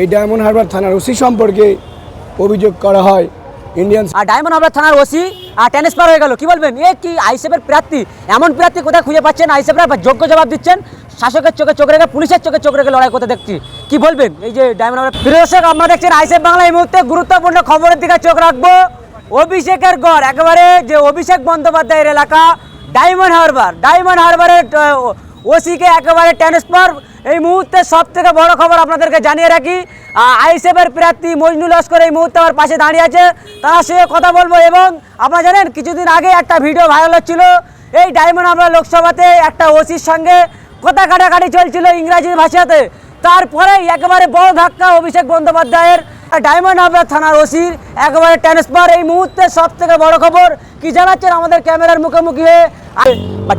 এই ডায়মন্ড হারবার থানার ওসি সম্পর্কে অভিযোগ করা হয়। ইন্ডিয়ান আর ডায়মন্ড হারবার থানার ওসি, আর ট্রান্সফার হয়ে গেল, কি বলবেন? এ কি আইসেফের প্রার্থী? এমন প্রার্থী কোথায় খুঁজে পাচ্ছেন? আইসেফরা যোগ্য জবাব দিচ্ছেন। শাসকের চোখে চোখ রেখে, পুলিশের চোখে চোখ রেখে লড়াই করতে দেখছি। কি বলবেন? এই যে ডায়মন্ড হাবড়া প্রিয় দর্শক আমরা দেখছেন আইসেফ বাংলা এই মুহূর্তে গুরুত্বপূর্ণ খবরের দিকে চোখ রাখব। অভিষেকের গড়, একেবারে যে অভিষেক বন্দ্যোপাধ্যায়ের এলাকা, ডায়মন্ড হারবার, ডায়মন্ড হারবারের ওসিকে একেবারে ট্রান্সফার এই মুহূর্তে সব থেকে বড় খবর আপনাদেরকে জানিয়ে রাখি আইসেফের প্রার্থী মজনুল লস্কর এই মুহূর্তে আমার পাশে দাঁড়িয়ে আছে। তার সঙ্গে কথা বলব এবং আপনারা জানেন, কিছুদিন আগে একটা ভিডিও ভাইরাল হচ্ছিল। এই ডায়মন্ড আমরা লোকসভাতে একটা ওসির সঙ্গে কথা কাটাকাটি চলছিল ইংরাজি ভাষাতে। তারপরে একেবারে বড় ধাক্কা অভিষেক বন্দ্যোপাধ্যায়ের। ডায়মন্ড হারবার থানার ওসির একেবারে ট্রান্সফার এই মুহূর্তে সব থেকে বড় খবর কি জানাচ্ছেন আমাদের ক্যামেরার মুখোমুখি হয়ে?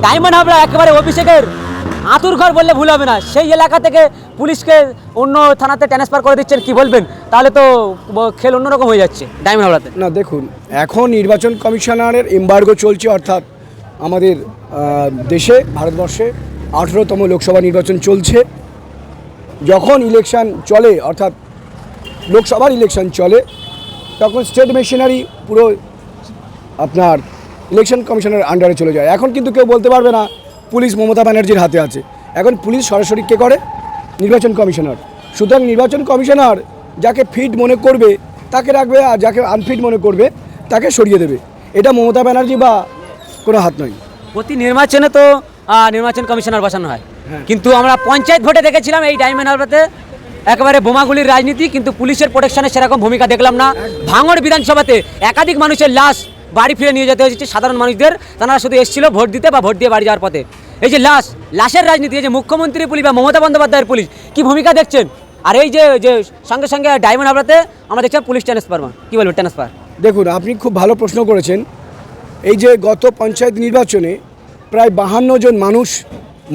ডায়মন্ড হাবড়া একেবারে অভিষেকের আতুর ঘর বললে ভুল হবে না। সেই এলাকা থেকে পুলিশকে অন্য থানাতে ট্রান্সফার করে দিচ্ছেন, কি বলবেন? তাহলে তো খেল অন্যরকম হয়ে যাচ্ছে ডায়মন্ড হাবড়াতে না, দেখুন, এখন নির্বাচন কমিশনারের এম্বার্গো চলছে, অর্থাৎ আমাদের দেশে, ভারতবর্ষে আঠেরোতম লোকসভা নির্বাচন চলছে। যখন ইলেকশন চলে, অর্থাৎ লোকসভার ইলেকশন চলে, তখন স্টেট মেশিনারি পুরো আপনার ইলেকশন কমিশনের আন্ডারে চলে যায়। এখন কিন্তু কেউ বলতে পারবে না পুলিশ মমতা ব্যানার্জির হাতে আছে। এখন পুলিশ সরাসরি কে করে? নির্বাচন কমিশনার। সুতরাং নির্বাচন কমিশনার যাকে ফিট মনে করবে তাকে রাখবে আর যাকে আনফিট মনে করবে তাকে সরিয়ে দেবে। এটা মমতা ব্যানার্জি বা কোনো হাত নয়। প্রতি নির্বাচনে তো নির্বাচন কমিশনার বসানো হয়। হ্যাঁ। কিন্তু আমরা পঞ্চায়েত ভোটে দেখেছিলাম এই ডায়মন্ড হারবাতে একেবারে বোমাগুলির রাজনীতি কিন্তু পুলিশের প্রোটেকশনে সেরকম ভূমিকা দেখলাম না। ভাঙড় বিধানসভাতে একাধিক মানুষের লাশ বাড়ি ফিরে নিয়ে যেতে হয়েছে সাধারণ মানুষদের। তারা শুধু এসেছিল ভোট দিতে বা ভোট দিয়ে বাড়ি যাওয়ার পথে। এই যে লাশ, লাশের রাজনীতি, এই যে মুখ্যমন্ত্রী পুলিশ বা মমতা বন্দ্যোপাধ্যায়ের পুলিশ, কি ভূমিকা দেখছেন? আর এই যে যে সঙ্গে সঙ্গে ডায়মন্ড হাবড়াতে আমরা দেখছিলাম পুলিশ ট্রান্সফার। কি বলব ট্রান্সফার? দেখুন, আপনি খুব ভালো প্রশ্ন করেছেন। এই যে গত পঞ্চায়েত নির্বাচনে প্রায় বাহান্ন জন মানুষ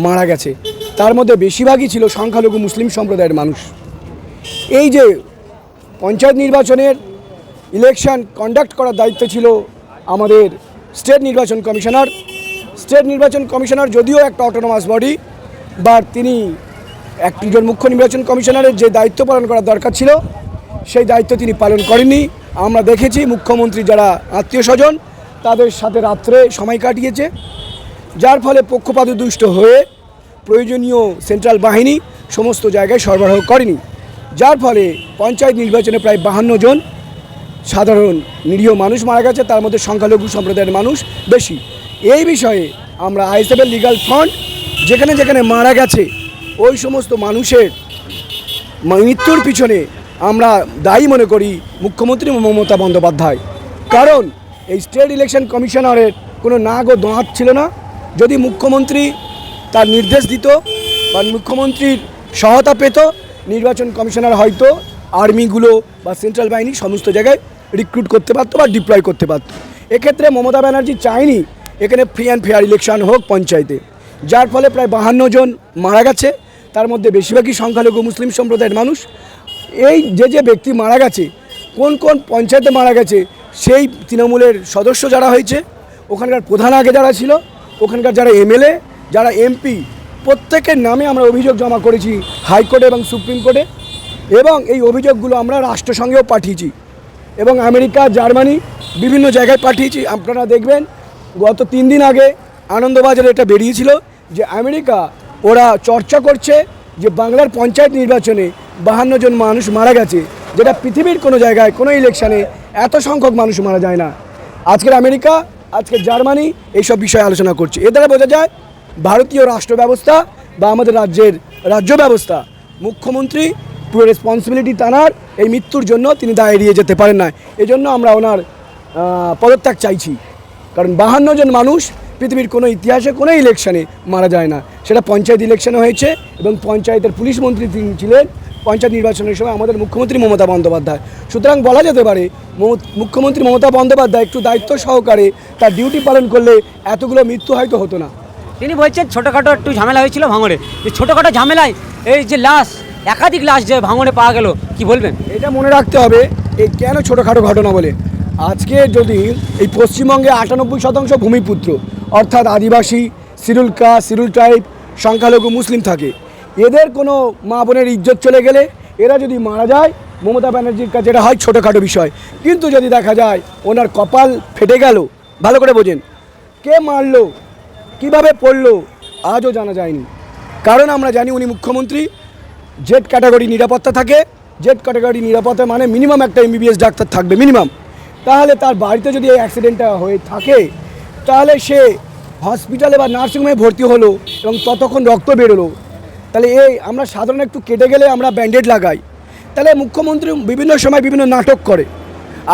মারা গেছে। তার মধ্যে বেশিরভাগই ছিল সংখ্যালঘু মুসলিম সম্প্রদায়ের মানুষ। এই যে পঞ্চায়েত নির্বাচনের ইলেকশন কন্ডাক্ট করার দায়িত্ব ছিল আমাদের স্টেট নির্বাচন কমিশনার। স্টেট নির্বাচন কমিশনার যদিও একটা অটোনোমাস বডি বা তিনি একজন মুখ্য নির্বাচন কমিশনারের যে দায়িত্ব পালন করার দরকার ছিল, সেই দায়িত্ব তিনি পালন করেননি। আমরা দেখেছি মুখ্যমন্ত্রী যারা আত্মীয় স্বজন তাদের সাথে রাত্রে সময় কাটিয়েছে, যার ফলে পক্ষপাতদুষ্ট হয়ে প্রয়োজনীয় সেন্ট্রাল বাহিনী সমস্ত জায়গায় সরবরাহ করেনি। যার ফলে পঞ্চায়েত নির্বাচনে প্রায় বাহান্ন জন সাধারণ নিরীহ মানুষ মারা গেছে, তার মধ্যে সংখ্যালঘু সম্প্রদায়ের মানুষ বেশি। এই বিষয়ে আমরা আইএসএফের লিগাল ফ্রন্ট যেখানে যেখানে মারা গেছে, ওই সমস্ত মানুষের মৃত্যুর পিছনে আমরা দায়ী মনে করি মুখ্যমন্ত্রী মমতা বন্দ্যোপাধ্যায়। কারণ এই স্টেট ইলেকশন কমিশনারের কোনো নাগ ও দাঁত ছিল না। যদি মুখ্যমন্ত্রী তার নির্দেশ দিত বা মুখ্যমন্ত্রীর সহায়তা পেত, নির্বাচন কমিশনার হয়তো আর্মিগুলো বা সেন্ট্রাল বাহিনী সমস্ত জায়গায় রিক্রুট করতে পারতো বা ডিপ্লয় করতে পারতো এক্ষেত্রে মমতা ব্যানার্জি চায়নি এখানে ফ্রি অ্যান্ড ফেয়ার ইলেকশন হোক পঞ্চায়েতে। যার ফলে প্রায় বাহান্ন জন মারা গেছে, তার মধ্যে বেশিরভাগই সংখ্যালঘু মুসলিম সম্প্রদায়ের মানুষ। এই যে যে ব্যক্তি মারা গেছে, কোন কোন পঞ্চায়েতে মারা গেছে, সেই তৃণমূলের সদস্য যারা হয়েছে, ওখানকার প্রধান আগে যারা ছিল, ওখানকার যারা এমএলএ, যারা এমপি, প্রত্যেকের নামে আমরা অভিযোগ জমা করেছি হাইকোর্টে এবং সুপ্রিম কোর্টে। এবং এই অভিযোগগুলো আমরা রাষ্ট্রসংঘেও পাঠিয়েছি। এবং আমেরিকা, জার্মানি বিভিন্ন জায়গায় পাঠিয়েছি। আপনারা দেখবেন, গত তিন দিন আগে আনন্দবাজারে এটা বেরিয়েছিল যে আমেরিকা ওরা চর্চা করছে যে বাংলার পঞ্চায়েত নির্বাচনে বাহান্ন জন মানুষ মারা গেছে, যেটা পৃথিবীর কোনো জায়গায়, কোনো ইলেকশনে এত সংখ্যক মানুষ মারা যায় না। আজকের আমেরিকা, আজকের জার্মানি এইসব বিষয়ে আলোচনা করছে। এ দ্বারা বোঝা যায়, ভারতীয় রাষ্ট্র ব্যবস্থা বা আমাদের রাজ্যের রাজ্য ব্যবস্থা, মুখ্যমন্ত্রী পুরো রেসপন্সিবিলিটি তানার, এই মৃত্যুর জন্য তিনি দায় এড়িয়ে যেতে পারেন না এজন্য আমরা ওনার পদত্যাগ চাইছি। কারণ বাহান্ন জন মানুষ পৃথিবীর কোনো ইতিহাসে কোনো ইলেকশনে মারা যায় না। সেটা পঞ্চায়েত ইলেকশনে হয়েছে এবং পঞ্চায়েতের পুলিশ মন্ত্রী তিনি ছিলেন। পঞ্চায়েত নির্বাচনের সময় আমাদের মুখ্যমন্ত্রী মমতা বন্দ্যোপাধ্যায়। সুতরাং বলা যেতে পারে মুখ্যমন্ত্রী মমতা বন্দ্যোপাধ্যায় একটু দায়িত্ব সহকারে তার ডিউটি পালন করলে এতগুলো মৃত্যু হয়তো হতো না। তিনি বলছেন, ছোটোখাটো একটু ঝামেলা হয়েছিল ভাঙড়ে। এই ছোটোখাটো ঝামেলায় এই যে লাশ একাধিক লাশ যে ভাঙড়ে পাওয়া গেল, কি বলবেন? এটা মনে রাখতে হবে এই কেন ছোটোখাটো ঘটনা বলে? আজকে যদি এই পশ্চিমবঙ্গে আটানব্বই শতাংশ ভূমিপুত্র, অর্থাৎ আদিবাসী, সিরুল কাস্ট সিরুল ট্রাইব, সংখ্যালঘু মুসলিম থাকে, এদের কোনো মা বোনের ইজ্জত চলে গেলে এরা যদি মারা যায়, মমতা ব্যানার্জির কাছে এটা হয় ছোটোখাটো বিষয়। কিন্তু যদি দেখা যায় ওনার কপাল ফেটে গেল, ভালো করে বোঝেন, কে মারলো, কীভাবে পড়ল, আজও জানা যায়নি। কারণ আমরা জানি উনি মুখ্যমন্ত্রী জেড ক্যাটাগরি নিরাপত্তা থাকে। জেড ক্যাটাগরি নিরাপত্তা মানে মিনিমাম একটা এমবিবিএস ডাক্তার থাকবে, মিনিমাম। তাহলে তার বাড়িতে যদি এই অ্যাক্সিডেন্টটা হয়ে থাকে, তাহলে সে হসপিটালে বা নার্সিংহোমে ভর্তি হলো এবং ততক্ষণ রক্ত বেরোলো। তাহলে এই আমরা সাধারণ একটু কেটে গেলে আমরা ব্যান্ডেড লাগাই। তাহলে মুখ্যমন্ত্রী বিভিন্ন সময় বিভিন্ন নাটক করে।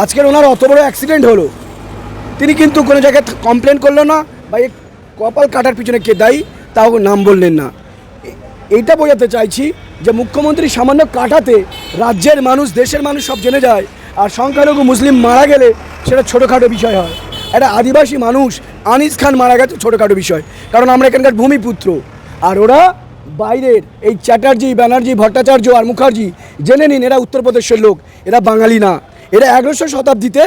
আজকের ওনার অত বড় অ্যাক্সিডেন্ট হলো। তিনি কিন্তু কোনো জায়গায় কমপ্লেন করল না বা এই কপাল কাটার পিছনে কে দায়ী, তাও নাম বললেন না। এইটা বোঝাতে চাইছি যে মুখ্যমন্ত্রী সামান্য কাটাতে রাজ্যের মানুষ, দেশের মানুষ সব জেনে যায় আর সংখ্যালঘু মুসলিম মারা গেলে সেটা ছোটোখাটো বিষয় হয়। একটা আদিবাসী মানুষ আনিস খান মারা গেছে, ছোটোখাটো বিষয়। কারণ আমরা এখানকার ভূমিপুত্র। আর ওরা বাইরের এই চ্যাটার্জি, ব্যানার্জি, ভট্টাচার্য আর মুখার্জি জেনে নিন, এরা উত্তরপ্রদেশের লোক, এরা বাঙালি না। এরা এগারোশো শতাব্দীতে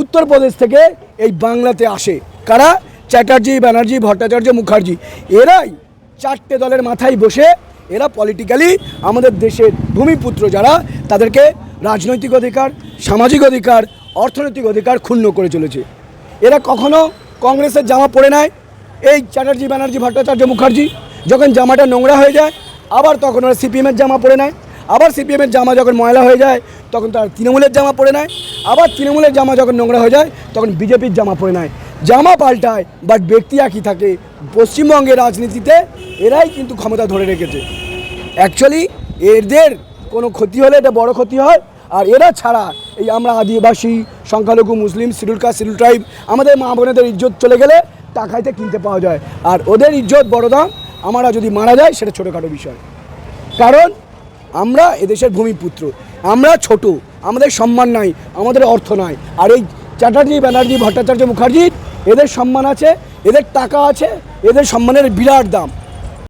উত্তরপ্রদেশ থেকে এই বাংলাতে আসে। কারা? চ্যাটার্জি, ব্যানার্জি, ভট্টাচার্য, মুখার্জি। এরাই চারটে দলের মাথায় বসে এরা পলিটিক্যালি আমাদের দেশের ভূমিপুত্র যারা, তাদেরকে রাজনৈতিক অধিকার, সামাজিক অধিকার, অর্থনৈতিক অধিকার ক্ষুণ্ণ করে চলেছে। এরা কখনো কংগ্রেসের জামা পরে নেয়। এই চ্যাটার্জি ব্যানার্জি, ভট্টাচার্য মুখার্জি, যখন জামাটা নোংরা হয়ে যায়, আবার তখন ওরা সিপিএমের জামা পরে নেয়। আবার সিপিএমের জামা যখন ময়লা হয়ে যায়, তখন তার তৃণমূলের জামা পরে নেয়। আবার তৃণমূলের জামা যখন নোংরা হয়ে যায়, তখন বিজেপির জামা পরে নেয়। জামা পাল্টায় বাট ব্যক্তি একই থাকে। পশ্চিমবঙ্গের রাজনীতিতে এরাই কিন্তু ক্ষমতা ধরে রেখেছে। অ্যাকচুয়ালি এদের কোনো ক্ষতি হলে এটা বড় ক্ষতি হয়, আর এরা ছাড়া এই আমরা আদিবাসী, সংখ্যালঘু, মুসলিম শিডিউল কাস্ট ট্রাইব, আমাদের মা বোনেদের ইজ্জত চলে গেলে টাকাইতে কিনতে পাওয়া যায়। আর ওদের ইজ্জত বড় দাম, আমরা যদি মারা যায় সেটা ছোটোখাটো বিষয়। কারণ আমরা এদেশের ভূমিপুত্র, আমরা ছোট, আমাদের সম্মান নাই, আমাদের অর্থ নাই। আর এই চ্যাটার্জি ব্যানার্জি, ভট্টাচার্য মুখার্জির এদের সম্মান আছে এদের টাকা আছে এদের সম্মানের বিরাট দাম।